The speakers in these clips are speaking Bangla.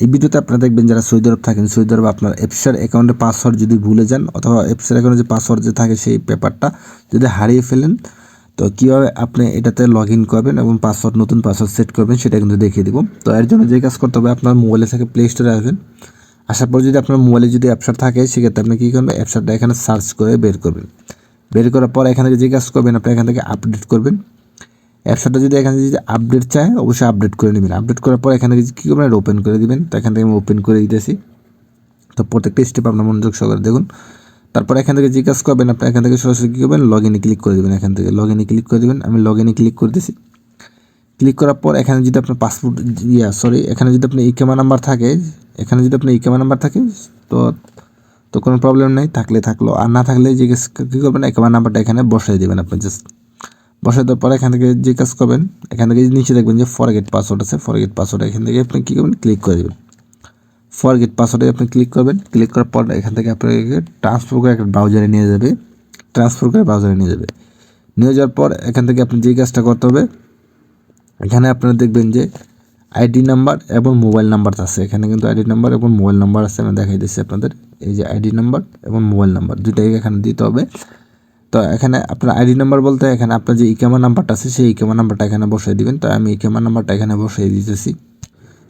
এই ভিডিওতে আপনারা দেখবেন যারা সৌদি আরব থাকেন, সৌদি আরব আপনার এপসার অ্যাকাউন্টে পাসওয়ার্ড যদি ভুলে যান অথবা এপসার অ্যাকাউন্টে যে পাসওয়ার্ড যে থাকে সেই পেপারটা যদি হারিয়ে ফেলেন, তো কীভাবে আপনি এটাতে লগ ইন করবেন এবং পাসওয়ার্ড নতুন পাসওয়ার্ড সেট করবেন সেটা কিন্তু দেখিয়ে দিব। তো এর জন্য যে কাজ করতে হবে, আপনার মোবাইলে থেকে প্লে স্টোরে আসবেন। আসার পর যদি আপনার মোবাইলে যদি অ্যাপসার থাকে, সেক্ষেত্রে আপনি কী করবেন? অ্যাপসারটা এখানে সার্চ করে বের করবেন। বের করার পর এখান থেকে যে কাজ করবেন, আপনি এখান থেকে আপডেট করবেন। অ্যাপসটা যদি এখানে যদি আপডেট চায়, অবশ্যই আপডেট করে নেবেন। আপডেট করার পর এখানে কী করবেন? ওপেন করে দিবেন। তো এখান থেকে আমি ওপেন করে দিতেছি। তো প্রত্যেকটা স্টেপ আপনার মনোযোগ সহকারে দেখুন। তারপর এখান থেকে কাজ করবেন, আপনি এখান থেকে সরাসরি কী করবেন? লগ ইনে ক্লিক করে দেবেন এখান থেকে। লগ ইনে ক্লিক করে দেবেন। আমি লগ ইনে ক্লিক করতেছি। ক্লিক করার পর এখানে যদি আপনার পাসপোর্ট ইয়া সরি এখানে যদি আপনার ইকেমা নাম্বার থাকে, এখানে যদি আপনার ইকেমা নাম্বার থাকে, তো তো কোনো প্রবলেম নেই। থাকলে থাকল। আর না থাকলে জিজ্ঞেস কী করবেন? একেমা নাম্বারটা এখানে বসাই দেবেন আপনি জাস্ট বসাই দেওয়ার পর এখান থেকে যে কাজ করবেন, এখান থেকে নিচে দেখবেন যে ফরগেট পাসওয়ার্ড আছে। ফরগেট পাসওয়ার্ড এখান থেকে আপনি কী করবেন ক্লিক করে দেবেন। ফরগেট পাসওয়ার্ডে আপনি ক্লিক করবেন। ক্লিক করার পর এখান থেকে আপনাকে ট্রান্সফার করে একটা ব্রাউজারে নিয়ে যাবে। ট্রান্সফার করে ব্রাউজারে নিয়ে যাবে। নিয়ে যাওয়ার পর এখান থেকে আপনি যে কাজটা করতে হবে, এখানে আপনারা দেখবেন যে আইডি নাম্বার এবং মোবাইল নাম্বার আছে। এখানে কিন্তু আইডি নাম্বার এবং মোবাইল নাম্বার আছে, আমি দেখাই দিচ্ছি আপনাদের। এই যে আইডি নাম্বার এবং মোবাইল নাম্বার দুইটাই এখানে দিতে হবে। তো এখানে আপনার আইডি নাম্বার বলতে এখানে আপনার যে ইকেমা নাম্বারটা আছে, সেই ইকেমা নাম্বারটা এখানে বসাই দিবেন। তো আমি ইকেমা নাম্বারটা এখানে বসাই দিতেছি।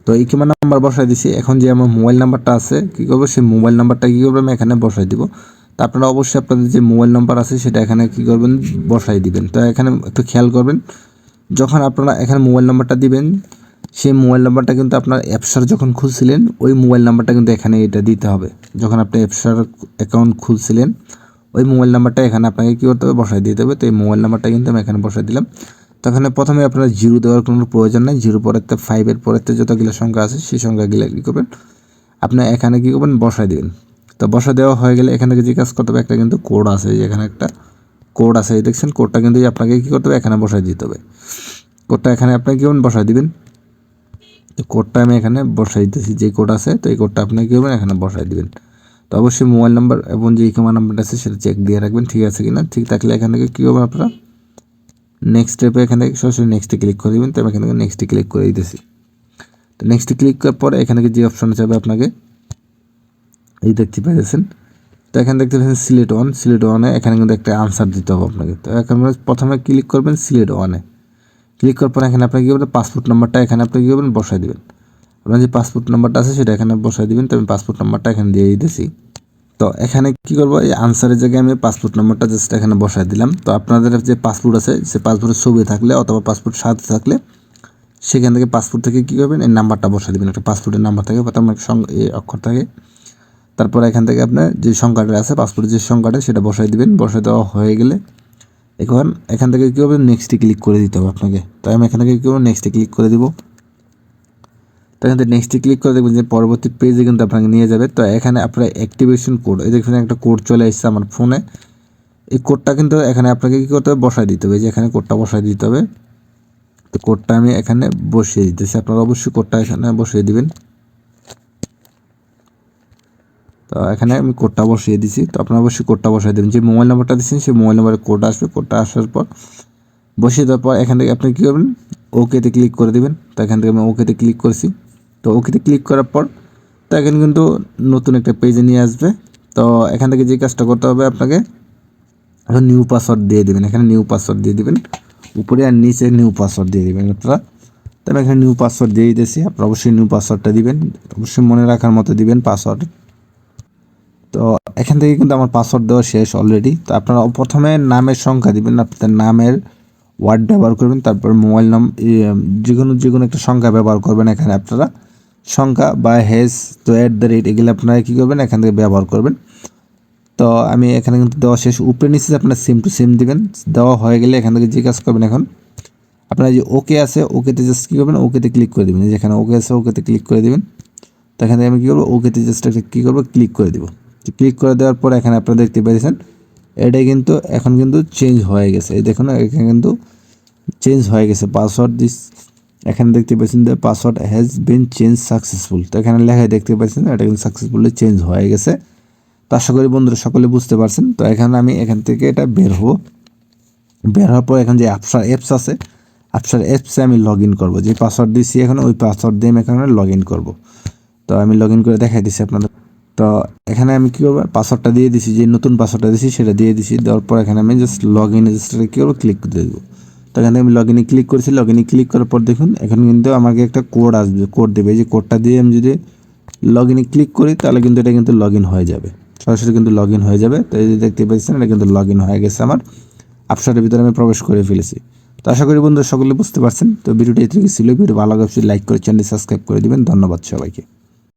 তো ইকেমা নাম্বার বসাই দিছি। এখন যে আমার মোবাইল নাম্বারটা আছে, কী করব? সেই মোবাইল নাম্বারটা কী করব? আমি এখানে বসাই দিব। তো আপনারা অবশ্যই আপনাদের যে মোবাইল নাম্বার আছে, সেটা এখানে কী করবেন? বসাই দিবেন। তো এখানে একটু খেয়াল করবেন, যখন আপনারা এখানে মোবাইল নাম্বারটা দিবেন, সেই মোবাইল নাম্বারটা কিন্তু আপনার অ্যাপসার যখন খুলছিলেন, ওই মোবাইল নাম্বারটা কিন্তু এখানে এটা দিতে হবে। যখন আপনি অ্যাপসার অ্যাকাউন্ট খুলছিলেন ওই মোবাইল নাম্বারটা এখানে আপনাকে কী করতে হবে? বসাই দিতে হবে। তো এই মোবাইল নাম্বারটা কিন্তু আমি এখানে বসাই দিলাম। তো এখানে প্রথমে আপনার জিরো দেওয়ার কোনো প্রয়োজন নেই। জিরো পরের পরেতে ফাইভের পরেতে যতগুলো সংখ্যা আছে, সেই সংখ্যাগুলো কী করবেন? আপনি এখানে কী করবেন? বসাই দেবেন। তো বসা দেওয়া হয়ে গেলে এখানে যে কাজ করতে হবে, একটা কিন্তু কোড আছে যে এখানে একটা কোড আছে দেখছেন? কোডটা কিন্তু আপনাকে কী করতে হবে? এখানে বসাই দিতে হবে। কোডটা এখানে আপনি কী করবেন? বসাই দিবেন। তো কোডটা আমি এখানে বসাই দিতেছি যে কোড আছে, তো এই কোডটা আপনি কী করবেন? এখানে বসাই দিবেন। তো অবশ্যই মোবাইল নাম্বার এবং যে ইকমা নাম্বারটা আছে সেটা চেক দিয়ে রাখবেন, ঠিক আছে কি না ঠিক থাকলে এখান থেকে কী হবে আপনারা? নেক্সট স্টেপে এখান থেকে সরাসরি নেক্সটে ক্লিক করে দেবেন, তো আমি এখান থেকে নেক্সটে ক্লিক করে দিতেছি। তো নেক্সটে ক্লিক করার পরে থেকে যে অপশন যাবে আপনাকে, এই দেখতে পাইতেছেন। তো এখানে দেখতে পাচ্ছেন সিলেট ওয়ান সিলেট ওয়ানে এখানে কিন্তু একটা আনসার দিতে হবে আপনাকে। তো এখানে প্রথমে ক্লিক করবেন সিলেট ওয়ানে ক্লিক করার পর এখানে আপনি কী করবেন পাসপোর্ট নাম্বারটা এখানে আপনি কী করবেন? বসাই দেবেন। আপনার যে পাসপোর্ট নাম্বারটা আছে সেটা এখানে বসাই দিবেন, তো আমি পাসপোর্ট নাম্বারটা এখানে দিয়ে দিতেছি। তো এখানে কি করব, এই আনসারের জায়গায় আমি পাসপোর্ট নাম্বারটা জাস্ট এখানে বসাই দিলাম। তো আপনাদের যে পাসপোর্ট আছে, সে পাসপোর্টের ছবি থাকলে অথবা পাসপোর্ট সাথে থাকলে সেখান থেকে পাসপোর্ট থেকে কী করবেন, এই নাম্বারটা বসাই দেবেন। একটা পাসপোর্টের নাম্বার থাকে, প্রথম একটা এই অক্ষর থাকে। তারপর এখান থেকে আপনার যে সংখ্যাটা আছে পাসপোর্টের যে সংখ্যাটা, সেটা বসাই দিবেন। বসাই দেওয়া হয়ে গেলে এখন এখান থেকে কী হবে নেক্সটে ক্লিক করে দিতে হবে আপনাকে। তাই আমি এখান থেকে কী করব নেক্সটে ক্লিক করে দিব। এখান থেকে নেক্সটে ক্লিক করে দেখবেন যে পরবর্তী পেজে কিন্তু আপনাকে নিয়ে যাবে। তো এখানে আপনার অ্যাক্টিভেশন কোড এই দেখবেন একটা কোড চলে এসেছে আমার ফোনে এই কোডটা কিন্তু এখানে আপনাকে কী করতে হবে? বসাই দিতে হবে। যে এখানে কোডটা বসাই দিতে হবে। তো কোডটা আমি এখানে বসিয়ে দিতেছি। আপনারা অবশ্যই কোডটা এখানে বসিয়ে দিবেন। তো এখানে আমি কোডটা বসিয়ে দিছি। তো আপনারা অবশ্যই কোডটা বসিয়ে দেবেন। যে মোবাইল নাম্বারটা দিচ্ছেন, সেই মোবাইল নাম্বারে কোড আসবে। কোডটা আসার পর বসিয়ে দেওয়ার পর এখান থেকে আপনি কী করবেন? ওকেতে ক্লিক করে দেবেন। তো এখান থেকে আমি ওকেতে ক্লিক করেছি। তো ওকেতে ক্লিক করার পর তো এখানে কিন্তু নতুন একটা পেজে নিয়ে আসবে। তো এখান থেকে যে কাজটা করতে হবে আপনাকে এখন নিউ পাসওয়ার্ড দিয়ে দেবেন। এখানে নিউ পাসওয়ার্ড দিয়ে দেবেন। উপরে আর নিচে নিউ পাসওয়ার্ড দিয়ে দেবেন আপনারা। তো আমি এখানে নিউ পাসওয়ার্ড দিয়ে দিতেছি। আপনারা অবশ্যই নিউ পাসওয়ার্ডটা দিবেন। অবশ্যই মনে রাখার মতো দিবেন পাসওয়ার্ড তো এখান থেকে কিন্তু আমার পাসওয়ার্ড দেওয়া শেষ অলরেডি তো আপনারা প্রথমে নামের সংখ্যা দিবেন। আপনাদের নামের ওয়ার্ড ব্যবহার করবেন। তারপর মোবাইল নাম যে কোনো যে কোনো একটা সংখ্যা ব্যবহার করবেন এখানে আপনারা। সংখ্যা বা হেজ তো অ্যাট দ্য রেট এগুলো আপনারা কী করবেন? এখান থেকে ব্যবহার করবেন। তো আমি এখানে কিন্তু দেওয়া শেষ, উপরে নিচে আপনার সিম টু সিম দিবেন, দেওয়া হয়ে গেলে এখান থেকে যে কাজ করবেন এখন, আপনার যে ওকে আছে ওকেতে জাস্ট কী করবেন? ওকেতে ক্লিক করে দেবেন। যেখানে ওকে আছে ওকেতে ক্লিক করে দেবেন। তো এখান থেকে আমি কী করব? ওকেতে জাস্ট একটা কী করব? ক্লিক করে দেবো। ক্লিক করে দেওয়ার পর এখানে আপনারা দেখতে পেয়েছেন এটা কিন্তু এখন কিন্তু চেঞ্জ হয়ে গেছে। এই দেখুন, এখানে কিন্তু চেঞ্জ হয়ে গেছে। পাসওয়ার্ড দিস এখানে দেখতে পাচ্ছেন যে password has been change successful তো এখানে লেখায় দেখতে পাচ্ছেন এটা কিন্তু সাকসেসফুলি চেঞ্জ হয়ে গেছে। তো আশা করি বন্ধুরা সকলে বুঝতে পারছেন। তো এখানে আমি এখান থেকে এটা বের হব। বের হওয়ার পর এখন যে অ্যাপসার অ্যাপস আছে অ্যাপসার অ্যাপসে আমি লগ ইন করব। যে পাসওয়ার্ড দিয়েছি এখন, ওই পাসওয়ার্ড দিয়ে আমি এখানে লগ ইন করব। তো আমি লগ ইন করে দেখাই দিচ্ছি আপনাদের। তো এখানে আমি কী করব? পাসওয়ার্ডটা দিয়ে দিছি, যে নতুন পাসওয়ার্ডটা দিছি, সেটা দিয়ে দিছি। দেওয়ার পর এখানে আমি জাস্ট লগ ইন রেজিস্টারে কী করব? ক্লিক করে দেবো। তো এখানে আমি লগ ইনে ক্লিক করেছি। লগ ইনে ক্লিক করার পর দেখুন, এখানে কিন্তু আমাকে একটা কোড আসবে কোড দেবে। এই যে কোডটা দিয়ে আমি যদি লগ ইনে ক্লিক করি, তাহলে কিন্তু এটা কিন্তু লগ ইন হয়ে যাবে। সরাসরি কিন্তু লগ ইন হয়ে যাবে। তো এই যে দেখতে পাচ্ছেন, এটা কিন্তু লগ ইন হয়ে গেছে আমার। আপসারের ভিতরে আমি প্রবেশ করে ফেলেছি। তো আশা করি বন্ধুরা সকলে বুঝতে পারছেন। তো ভিডিওটি এতে ছিল। ভিডিও ভালো লাগলে লাইক করে চ্যানেল সাবস্ক্রাইব করে দিবেন। ধন্যবাদ সবাইকে।